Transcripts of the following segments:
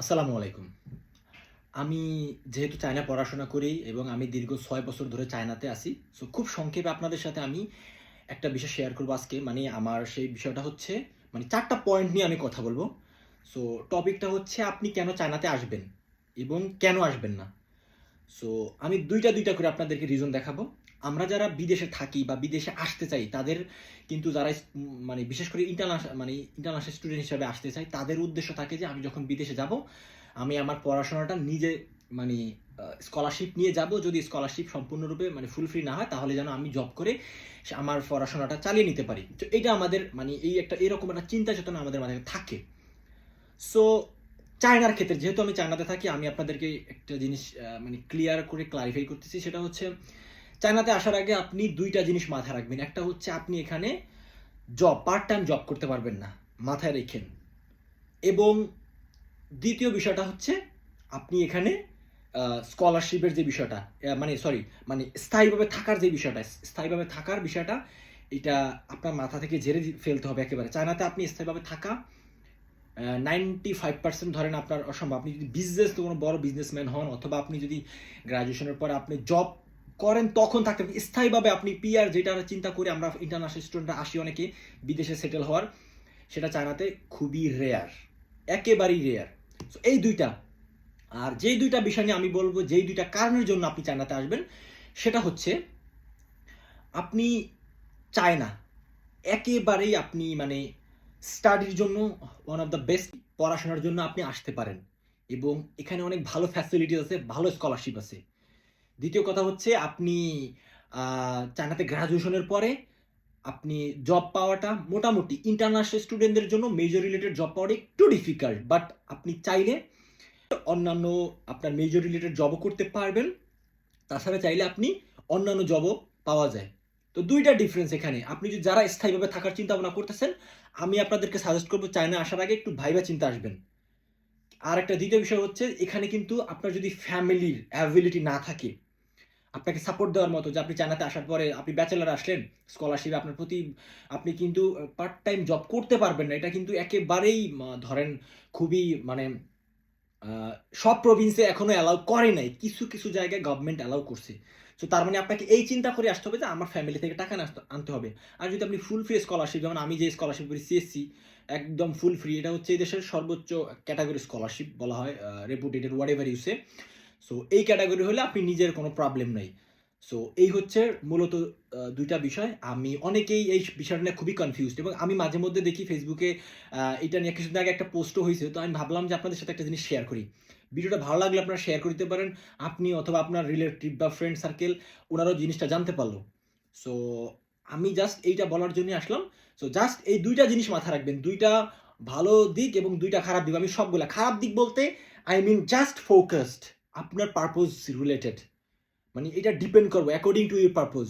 আসসালামু আলাইকুম। আমি যেহেতু চায়না পড়াশোনা করি এবং আমি দীর্ঘ ছয় বছর ধরে চায়নাতে আছি সো খুব সংক্ষেপে আপনাদের সাথে আমি একটা বিষয় শেয়ার করব আজকে। মানে আমার সেই বিষয়টা হচ্ছে মানে চারটা পয়েন্ট নিয়ে আমি কথা বলব। সো টপিকটা হচ্ছে আপনি কেন চায়নাতে আসবেন এবং কেন আসবেন না? সো আমি দুইটা দুইটা করে আপনাদেরকে রিজন দেখাবো। আমরা যারা বিদেশে থাকি বা বিদেশে আসতে চাই, তাদের কিন্তু যারা মানে বিশেষ করে ইন্টারন্যাশনাল মানে ইন্টারন্যাশনাল স্টুডেন্ট হিসাবে আসতে চাই, তাদের উদ্দেশ্য থাকে যে আমি যখন বিদেশে যাব, আমি আমার পড়াশোনাটা নিজে মানে স্কলারশিপ নিয়ে যাব। যদি স্কলারশিপ সম্পূর্ণরূপে মানে ফুল ফ্রি না হয়, তাহলে যেন আমি জব করে আমার পড়াশোনাটা চালিয়ে নিতে পারি। তো এটা আমাদের মানে এই একটা এরকম একটা চিন্তা চেতনা আমাদের মাঝে থাকে। সো চায়নার ক্ষেত্রে, যেহেতু আমি চায়নাতে থাকি, আমি আপনাদেরকে একটা জিনিস মানে ক্লিয়ার করে ক্লারিফাই করতেছি, সেটা হচ্ছে চায়নাতে আসার আগে আপনি দুইটা জিনিস মাথায় রাখবেন। একটা হচ্ছে আপনি এখানে জব পার্ট টাইম জব করতে পারবেন না, মাথায় রেখেন। এবং দ্বিতীয় বিষয়টা হচ্ছে আপনি এখানে স্কলারশিপের যে বিষয়টা মানে সরি মানে স্থায়ীভাবে থাকার যে বিষয়টা, স্থায়ীভাবে থাকার বিষয়টা, এটা আপনার মাথা থেকে ঝেড়ে ফেলতে হবে একেবারে। চায়নাতে আপনি স্থায়ীভাবে থাকা নাইনটি ফাইভ পার্সেন্ট ধরেন আপনার অসম্ভব। আপনি যদি বিজনেস তো কোনো বড় বিজনেসম্যান হন অথবা আপনি যদি গ্রাজুয়েশনের পরে আপনি জব করেন, তখন থাকতে। স্থায়ীভাবে আপনি পিআর যেটা চিন্তা করে আমরা ইন্টারন্যাশনাল স্টুডেন্টরা আসি অনেকে, বিদেশে সেটেল হওয়ার, সেটা চায়নাতে খুবই রেয়ার একেবারেই রেয়ার এই দুইটা। আর যেই দুইটা বিষয় নিয়ে আমি বলব, যেই দুইটা কারণের জন্য আপনি চায়নাতে আসবেন, সেটা হচ্ছে আপনি চায়না, একেবারেই আপনি মানে স্টাডির জন্য ওয়ান অফ দ্য বেস্ট পড়াশোনার জন্য আপনি আসতে পারেন। এবং এখানে অনেক ভালো ফ্যাসিলিটিস আছে, ভালো স্কলারশিপ আছে। দ্বিতীয় কথা হচ্ছে আপনি চায়নাতে গ্রাজুয়েশনের পরে আপনি জব পাওয়াটা মোটামুটি ইন্টারন্যাশনাল স্টুডেন্টদের জন্য মেজর রিলেটেড জব পাওয়াটা একটু ডিফিকাল্ট বাট আপনি চাইলে অন্যান্য আপনার মেজর রিলেটেড জবও করতে পারবেন। তাছাড়া চাইলে আপনি অন্যান্য জবও পাওয়া যায়। তো দুইটা ডিফারেন্স এখানে। আপনি যদি যারা স্থায়ীভাবে থাকার চিন্তা ভাবনা করতেছেন, আমি আপনাদেরকে সাজেস্ট করব চায়না আসার আগে একটু ভাইবা চিন্তা আসবেন। আর একটা দ্বিতীয় বিষয় হচ্ছে, এখানে কিন্তু আপনার যদি ফ্যামিলির অ্যাবিলিটি না থাকে, আপনাকে সাপোর্ট দেওয়ার মতো যে আপনি চায়নাতে আসার পরে আপনি ব্যাচেলার আসলেন স্কলারশিপ আপনার প্রতি আপনি কিন্তু পার্ট টাইম জব করতে পারবেন না। এটা কিন্তু একেবারেই ধরেন খুবই মানে সব প্রভিন্সে এখনও অ্যালাউ করে নাই। কিছু কিছু জায়গায় গভর্নমেন্ট অ্যালাউ করছে। তো তার মানে আপনাকে এই চিন্তা করে আসতে হবে যে আমার ফ্যামিলি থেকে টাকা আনতে হবে। আর যদি আপনি ফুল ফ্রি স্কলারশিপ যেমন আমি যে স্কলারশিপ করি সিএসসি একদম ফুল ফ্রি এটা হচ্ছে এই দেশের সর্বোচ্চ ক্যাটাগরি স্কলারশিপ বলা হয় রেপুটেটেড হোয়াট এভার ইউসে সো এই ক্যাটাগরি হলে আপনি নিজের কোনো প্রবলেম নেই। সো এই হচ্ছে মূলত দুইটা বিষয়। আমি অনেকেই এই বিষয়টা নিয়ে খুবই কনফিউজড এবং আমি মাঝে মধ্যে দেখি ফেসবুকে এটা নিয়ে কিছুদিন আগে একটা পোস্টও হয়েছে। তো আমি ভাবলাম যে আপনাদের সাথে একটা জিনিস শেয়ার করি। ভিডিওটা ভালো লাগলে আপনারা শেয়ার করতে পারেন। আপনি অথবা আপনার রিলেটিভ বা ফ্রেন্ড সার্কেল ওনারাও জিনিসটা জানতে পারল। সো আমি জাস্ট এইটা বলার জন্য আসলাম। সো জাস্ট এই দুইটা জিনিস মাথায় রাখবেন। দুইটা ভালো দিক এবং দুইটা খারাপ দিক। আমি সবগুলা খারাপ দিক বলতে আই মিন জাস্ট ফোকাসড আপনার পারপোজ রিলেটেড মানে এটা ডিপেন্ড করব according to your purpose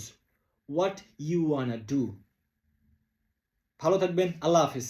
what you want do ভালো থাকবেন, আল্লাহ হাফিজ।